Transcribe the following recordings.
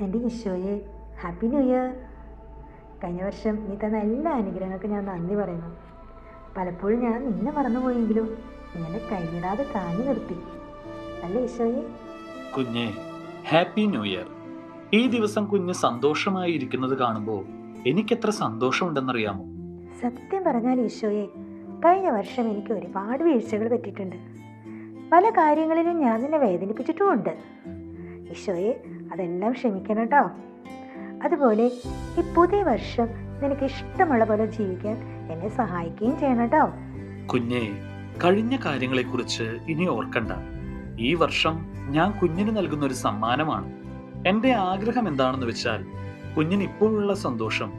എന്റെ ഈശോയെ happy new year. കഴിഞ്ഞ വർഷം നീ തന്ന എല്ലാ അനുഗ്രഹങ്ങൾക്കും ഞാൻ നന്ദി പറയുന്നു. പലപ്പോഴും ഞാൻ നിന്നെ മറന്നുപോയെങ്കിലും എന്നെ കൈവിടാതെ താങ്ങി നിർത്തി. അല്ലേ ഈശോയെ? കുഞ്ഞെ ഹാപ്പി ന്യൂ ഇയർ. ഈ ദിവസം കുഞ്ഞ് സന്തോഷമായി ഇരിക്കുന്നത് കാണുമ്പോൾ എനിക്കെത്ര സന്തോഷമുണ്ടെന്നറിയാമോ? സത്യം പറഞ്ഞാൽ ഈശോയെ കഴിഞ്ഞ വർഷം എനിക്ക് ഒരുപാട് വീഴ്ചകൾ പറ്റിയിട്ടുണ്ട്. പല കാര്യങ്ങളിലും ഞാൻ നിന്നെ വേദനിപ്പിച്ചിട്ടുമുണ്ട്. ഈശോയെ അതെല്ലാം ക്ഷമിക്കണം കേട്ടോ അതുപോലെ ഈ പുതിയ വർഷം നിനക്ക് ഇഷ്ടമുള്ള പോലെ ജീവിക്കാൻ എന്നെ സഹായിക്കുകയും ചെയ്യണം കേട്ടോ കുഞ്ഞെ കഴിഞ്ഞ കാര്യങ്ങളെക്കുറിച്ച് ഇനി ഓർക്കണ്ട. ഈ വർഷം ഞാൻ കുഞ്ഞിന് നൽകുന്ന ഒരു സമ്മാനമാണ്. എന്റെ ആഗ്രഹം എന്താണെന്ന് വെച്ചാൽ കുഞ്ഞിന് ഇപ്പോഴുള്ള സന്തോഷം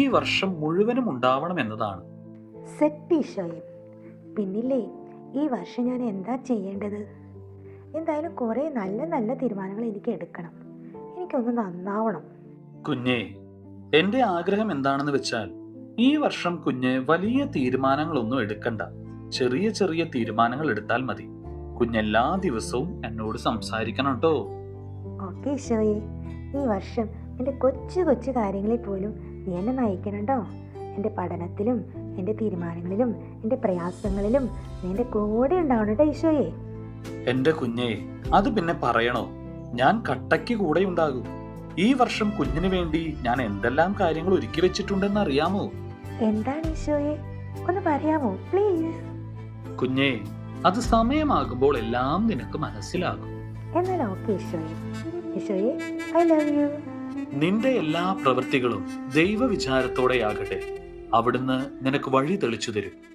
ഈ വർഷം മുഴുവനും ഉണ്ടാവണം എന്നതാണ്. സെറ്റ് ഈശോയെ പിന്നില്ലേ ഈ വർഷം ഞാൻ എന്താ ചെയ്യേണ്ടത്? എന്തായാലും കുറേ നല്ല നല്ല തീരുമാനങ്ങൾ എനിക്ക് എടുക്കണം. എനിക്കൊന്ന് നന്നാവണം. കുഞ്ഞെ എന്റെ ആഗ്രഹം എന്താണെന്ന് വെച്ചാൽ ഈ വർഷം കുഞ്ഞ് വലിയ തീരുമാനങ്ങളൊന്നും എടുക്കണ്ട. ചെറിയ ചെറിയ തീരുമാനങ്ങൾ എടുത്താൽ മതി. കുഞ്ഞെല്ലാ ദിവസവും എന്നോട് സംസാരിക്കണം കേട്ടോ. ഓക്കെ ഈശോയെ ഈ വർഷം എന്റെ കൊച്ചു കൊച്ചു കാര്യങ്ങളിൽ പോലും നീ എന്നെ നയിക്കണുണ്ടോ എന്റെ എന്റെ പഠനത്തിലും എന്റെ തീരുമാനങ്ങളിലും എന്റെ പ്രയാസങ്ങളിലും നീ എന്റെ കൂടെ ഉണ്ടാവണം കേട്ടോ ഈശോയെ എന്റെ കുഞ്ഞെ അത് പിന്നെ പറയണോ? ഞാൻ കട്ടയ്ക്ക് കൂടെ ഉണ്ടാകും ഈ വർഷം കുഞ്ഞിനു വേണ്ടി ഞാൻ എന്തെല്ലാം കാര്യങ്ങൾ ഒരുക്കി വെച്ചിട്ടുണ്ടെന്ന് അറിയാമോ? എന്താണ് ഈശോയെ? ഒന്ന് പറയാമോ പ്ലീസ് കുഞ്ഞെ അത് സമയമാകുമ്പോൾ എല്ലാം നിനക്ക് മനസ്സിലാകും. എന്നാൽ ഓക്കെ ഈശോയെ. ഈശോയെ ഐ ലവ് യു നിന്റെ എല്ലാ പ്രവൃത്തികളും ദൈവ ദൈവവിചാരത്തോടെയാകട്ടെ. അവിടുന്ന് നിനക്ക് വഴി തെളിച്ചു തരും.